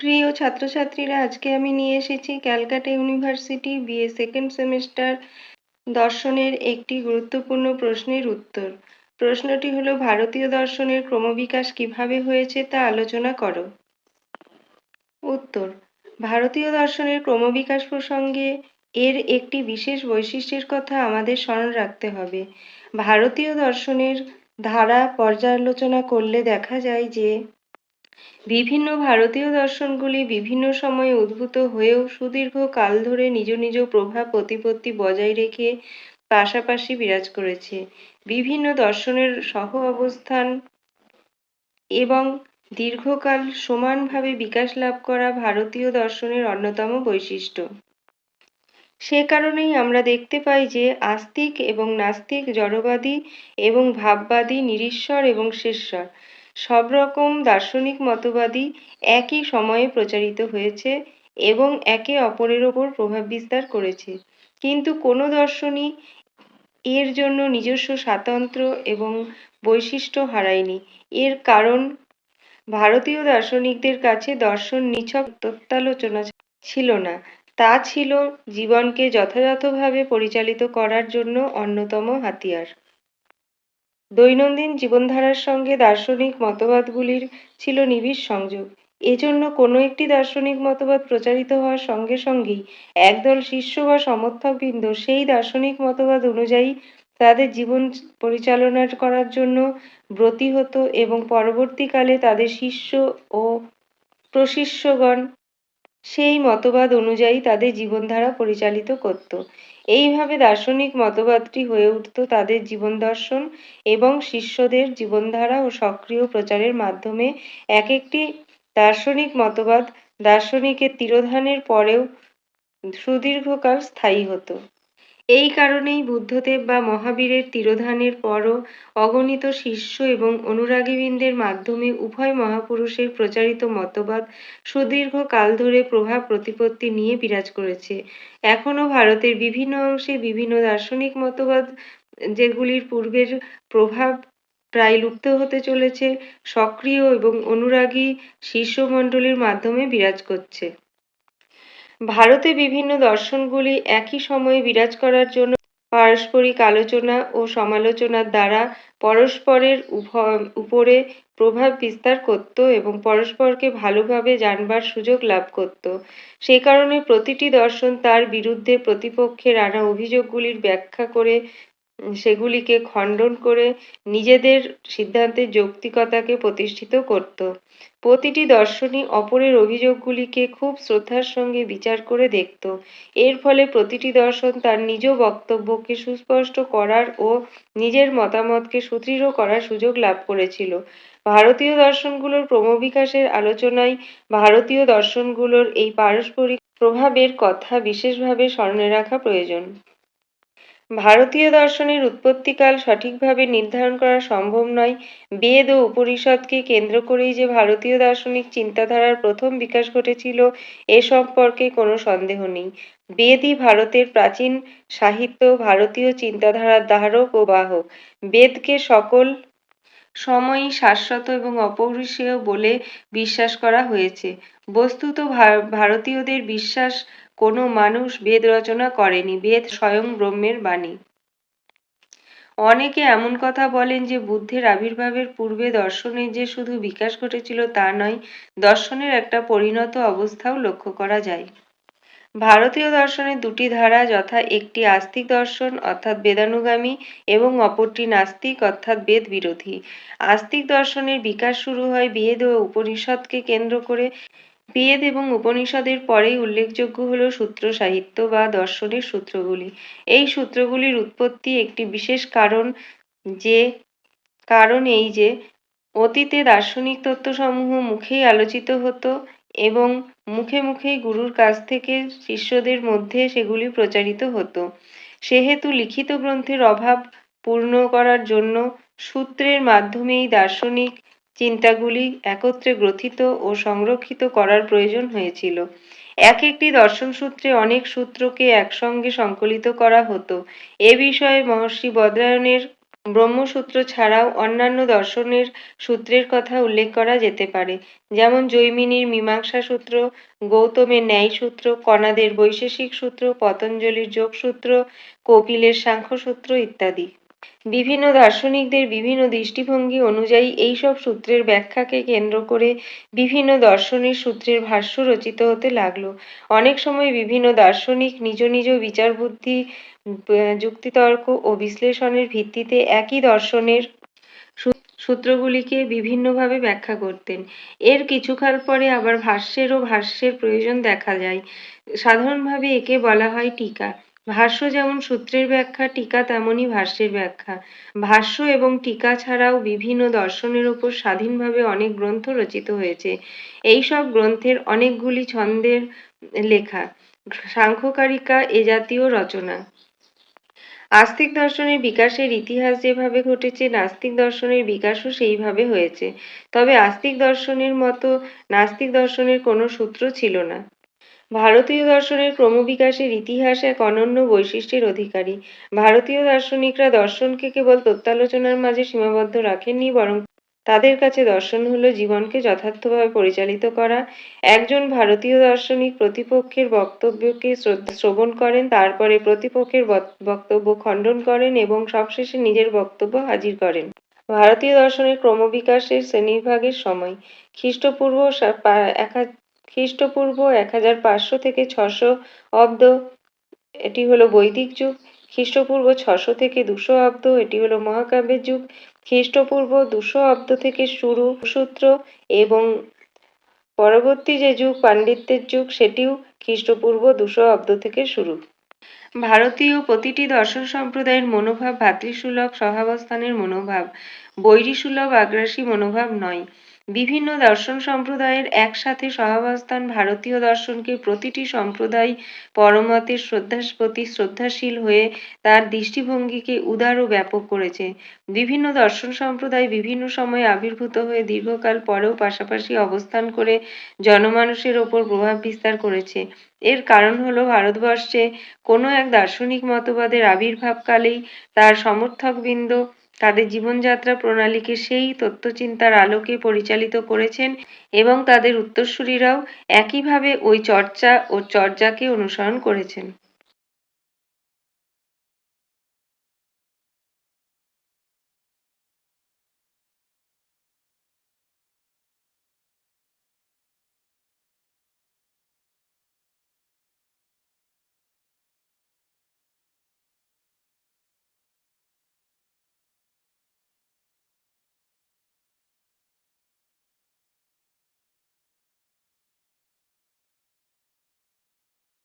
প্রিয় ছাত্রছাত্রীরা, আজকে আমি নিয়ে এসেছি Calcutta university BA second semester দর্শনের একটি গুরুত্বপূর্ণ প্রশ্নের উত্তর। প্রশ্নটি হলো, ভারতীয় দর্শনের ক্রমবিকাশ কীভাবে হয়েছে তা আলোচনা করো। উত্তর, ভারতীয় দর্শনের ক্রমবিকাশ প্রসঙ্গে এর একটি বিশেষ বৈশিষ্ট্যের কথা আমাদের স্মরণ রাখতে হবে। ভারতীয় দর্শনের ধারা পর্যালোচনা করলে দেখা যায় যে বিভিন্ন ভারতীয় দর্শনগুলি বিভিন্ন সময়ে উদ্ভূত হয়েও সুদীর্ঘ কাল ধরে নিজ নিজ প্রভাব প্রতিপত্তি বজায় রেখে পাশাপাশি বিরাজ করেছে। বিভিন্ন দর্শনের সহ অবস্থান এবং দীর্ঘকাল সমানভাবে বিকাশ লাভ করা ভারতীয় দর্শনের অন্যতম বৈশিষ্ট্য। সে কারণেই আমরা দেখতে পাই যে আস্তিক এবং নাস্তিক জড়বাদী এবং ভাববাদী নিরীশ্বর এবং শেষর সব রকম দার্শনিক মতবাদই একই সময়ে প্রচারিত হয়েছে এবং একে অপরের ওপর প্রভাব বিস্তার করেছে। কিন্তু কোনো দর্শনই এর জন্য নিজস্ব স্বাতন্ত্র্য এবং বৈশিষ্ট্য হারায়নি। এর কারণ, ভারতীয় দার্শনিকদের কাছে দর্শন নিছক তত্ত্বালোচনা ছিল না। তা ছিল জীবনকে যথাযথভাবে পরিচালিত করার জন্য অন্যতম হাতিয়ার। দৈনন্দিন জীবনধারার সঙ্গে দার্শনিক মতবাদগুলির ছিল নিবিড় সংযোগ। এজন্য কোনো একটি দার্শনিক মতবাদ প্রচারিত হওয়ার সঙ্গে সঙ্গেই একদল শিষ্য বা সমর্থকবৃন্দ সেই দার্শনিক মতবাদ অনুযায়ী তাদের জীবন পরিচালনা করার জন্য ব্রতী হতো এবং পরবর্তীকালে তাদের শিষ্য ও প্রশিষ্যগণ সেই মতবাদ অনুযায়ী তাদের জীবনধারা পরিচালিত করত। এইভাবে দার্শনিক মতবাদটি হয়ে উঠত তাদের জীবন দর্শন এবং শিষ্যদের জীবনধারা ও সক্রিয় প্রচারের মাধ্যমে। এক একটি দার্শনিক মতবাদ দার্শনিকের তিরোধানের পরেও সুদীর্ঘকাল স্থায়ী হতো। এই কারণেই বুদ্ধদেব বা মহাবীরের তিরোধানের পরও অগণিত শিষ্য এবং অনুরাগীবৃন্দের মাধ্যমে উভয় মহাপুরুষের প্রচারিত মতবাদ সুদীর্ঘ কাল ধরে প্রভাব প্রতিপত্তি নিয়ে বিরাজ করেছে। এখনও ভারতের বিভিন্ন অংশে বিভিন্ন দার্শনিক মতবাদ যেগুলির পূর্বের প্রভাব প্রায় লুপ্ত হতে চলেছে, সক্রিয় এবং অনুরাগী শিষ্যমণ্ডলীর মাধ্যমে বিরাজ করছে। ভারতে বিভিন্ন দর্শনগুলি একই সময়ে বিরাজ করার জন্য পারস্পরিক আলোচনা ও সমালোচনার দ্বারা পরস্পরের উপরে প্রভাব বিস্তার করত এবং পরস্পরকে ভালোভাবে জানবার সুযোগ লাভ করত। সে কারণে প্রতিটি দর্শন তার বিরুদ্ধে প্রতিপক্ষের আনা অভিযোগগুলির ব্যাখ্যা করে সেগুলিকে খণ্ডন করে নিজেদের সিদ্ধান্তের যৌক্তিকতাকে প্রতিষ্ঠিত করত। প্রতিটি দর্শনই অপরের অভিযোগগুলিকে খুব শ্রদ্ধার সঙ্গে বিচার করে দেখত। এর ফলে প্রতিটি দর্শন তার নিজ বক্তব্যকে সুস্পষ্ট করার ও নিজের মতামতকে সুদৃঢ় করার সুযোগ লাভ করেছিল। ভারতীয় দর্শনগুলোর ক্রমবিকাশের আলোচনায় ভারতীয় দর্শনগুলোর এই পারস্পরিক প্রভাবের কথা বিশেষভাবে স্মরণে রাখা প্রয়োজন। ভারতীয় দর্শনের উৎপত্তিকাল সঠিকভাবে নির্ধারণ করা সম্ভব নয়। বেদ ও উপনিষদকে কেন্দ্র করেই যে ভারতীয় দার্শনিক চিন্তাধারার প্রথম বিকাশ ঘটেছিল, এ সম্পর্কে কোনো সন্দেহ নেই। বেদই ভারতের প্রাচীন সাহিত্য, ভারতীয় চিন্তাধারার ধারক ও বাহক। বেদকে সকল সময়ই শাশ্বত এবং অপরিসীয় বলে বিশ্বাস করা হয়েছে। বস্তুত ভারতীয়দের বিশ্বাস কোনো মানুষ বেদ রচনা করেনি, বেদ স্বয়ং ব্রহ্মের বাণী। অনেকে এমন কথা বলেন যে বুদ্ধের আবির্ভাবের পূর্বে দর্শনের যে শুধু বিকাশ ঘটেছিল তা নয়, দর্শনের একটা পরিণত অবস্থাও লক্ষ্য করা যায়। ভারতীয় দর্শনের দুটি ধারা যথা একটি আস্তিক দর্শন, অর্থাৎ বেদানুগামী, এবং অপরটি নাস্তিক, অর্থাৎ বেদ বিরোধী। আস্তিক দর্শনের বিকাশ শুরু হয় বেদ ও উপনিষদকে কেন্দ্র করে বেদ এবং উপনিষদের পরেই উল্লেখযোগ্য হল সূত্র সাহিত্য বা দর্শনের সূত্রগুলি। এই সূত্রগুলির উৎপত্তি একটি বিশেষ কারণ যে, কারণ এই যে, অতীতে দার্শনিক তত্ত্বসমূহ মুখেই আলোচিত হতো এবং মুখে মুখেই গুরুর কাছ থেকে শিষ্যদের মধ্যে সেগুলি প্রচারিত হতো। সেহেতু লিখিত গ্রন্থের অভাব পূর্ণ করার জন্য সূত্রের মাধ্যমেই দার্শনিক চিন্তাগুলি একত্রে গ্রথিত ও সংরক্ষিত করার প্রয়োজন হয়েছিল। এক একটি দর্শন সূত্রে অনেক সূত্রকে একসঙ্গে সংকলিত করা হতো। এ বিষয়ে মহর্ষি বদ্রায়ণের ব্রহ্মসূত্র ছাড়াও অন্যান্য দর্শনের সূত্রের কথা উল্লেখ করা যেতে পারে। যেমন জৈমিনীর মীমাংসা সূত্র, গৌতমের ন্যায় সূত্র, কণাদের বৈশেষিক সূত্র, পতঞ্জলির যোগসূত্র কপিলের সাংখ্যসূত্র ইত্যাদি। বিভিন্ন দার্শনিকদের বিভিন্ন দৃষ্টিভঙ্গি অনুযায়ী এইসব সূত্রের ব্যাখ্যাকে কেন্দ্র করে বিভিন্ন দর্শনের সূত্রের ভাষ্য রচিত হতে লাগল। অনেক সময় বিভিন্ন দার্শনিক নিজ নিজ বিচার বিচারবুদ্ধি যুক্তিতর্ক ও বিশ্লেষণের ভিত্তিতে একই দর্শনের সূত্রগুলিকে বিভিন্নভাবে ব্যাখ্যা করতেন। এর কিছুকাল পরে আবার ভাষ্যেরও ভাষ্যের প্রয়োজন দেখা যায়। সাধারণভাবে একে বলা হয় টিকা। ভাষ্য যেমন সূত্রের ব্যাখ্যা, টিকা তেমনই ভাষ্যের ব্যাখ্যা। ভাষ্য এবং টিকা ছাড়াও বিভিন্ন দর্শনের ওপর স্বাধীনভাবে অনেক গ্রন্থ রচিত হয়েছে। এই সব গ্রন্থের অনেকগুলি ছন্দের লেখা, সাংখ্যকারিকা, এ জাতীয় রচনা। আস্তিক দর্শনের বিকাশের ইতিহাস যেভাবে ঘটেছে, নাস্তিক দর্শনের বিকাশও সেইভাবে হয়েছে। তবে আস্তিক দর্শনের মতো নাস্তিক দর্শনের কোনো সূত্র ছিল না। ভারতীয় দর্শনের ক্রমবিকাশের ইতিহাস এক অনন্য বৈশিষ্ট্যের অধিকারী। ভারতীয় দার্শনিকরা দর্শনকে কেবল তত্ত্বালোচনার মাঝে সীমাবদ্ধ রাখেননি, বরং তাদের কাছে দর্শন হলো জীবনকে যথার্থভাবে পরিচালিত করা। একজন ভারতীয় দার্শনিক প্রতিপক্ষের বক্তব্যকে শ্রবণ করেন, তারপরে প্রতিপক্ষের বক্তব্য খণ্ডন করেন এবং সবশেষে নিজের বক্তব্য হাজির করেন। ভারতীয় দর্শনের ক্রমবিকাশের শ্রেণীবিভাগের সময়, খ্রিস্টপূর্ব খ্রিস্টপূর্ব এক হাজার পাঁচশো থেকে ছশো অব্দ, এটি হলো বৈদিক যুগ। খ্রিস্টপূর্ব ছশো থেকে দুশো অব্দ, এটি হলো মহাকাব্যের যুগ। খ্রিস্টপূর্ব দুশো অব্দ থেকে শুরু সূত্র এবং পরবর্তী যে যুগ, পাণ্ডিত্যের যুগ, সেটিও খ্রিস্টপূর্ব দুশো অব্দ থেকে শুরু। ভারতীয় প্রতিটি দর্শন সম্প্রদায়ের মনোভাব ভাতৃসুলভ সহাবস্থানের মনোভাব। বৈরীসুলভ আগ্রাসী মনোভাব নয়। বিভিন্ন দর্শন সম্প্রদায়ের একসাথে সহাবস্থান ভারতীয় দর্শনকে প্রতিটি সম্প্রদায় পরমতের শ্রদ্ধার প্রতি শ্রদ্ধাশীল হয়ে তার দৃষ্টিভঙ্গিকে উদার ও ব্যাপক করেছে। বিভিন্ন দর্শন সম্প্রদায় বিভিন্ন সময়ে আবির্ভূত হয়ে দীর্ঘকাল পরেও পাশাপাশি অবস্থান করে জনমানুষের ওপর প্রভাব বিস্তার করেছে। এর কারণ হলো ভারতবর্ষে কোনো এক দার্শনিক মতবাদের আবির্ভাবকালেই তার সমর্থকবৃন্দ তাদের জীবনযাত্রা প্রণালীকে সেই তত্ত্বচিন্তার আলোকে পরিচালিত করেছেন এবং তাদের উত্তরসূরিরাও একইভাবে ওই চর্চা ও চর্যাকে অনুসরণ করেছেন।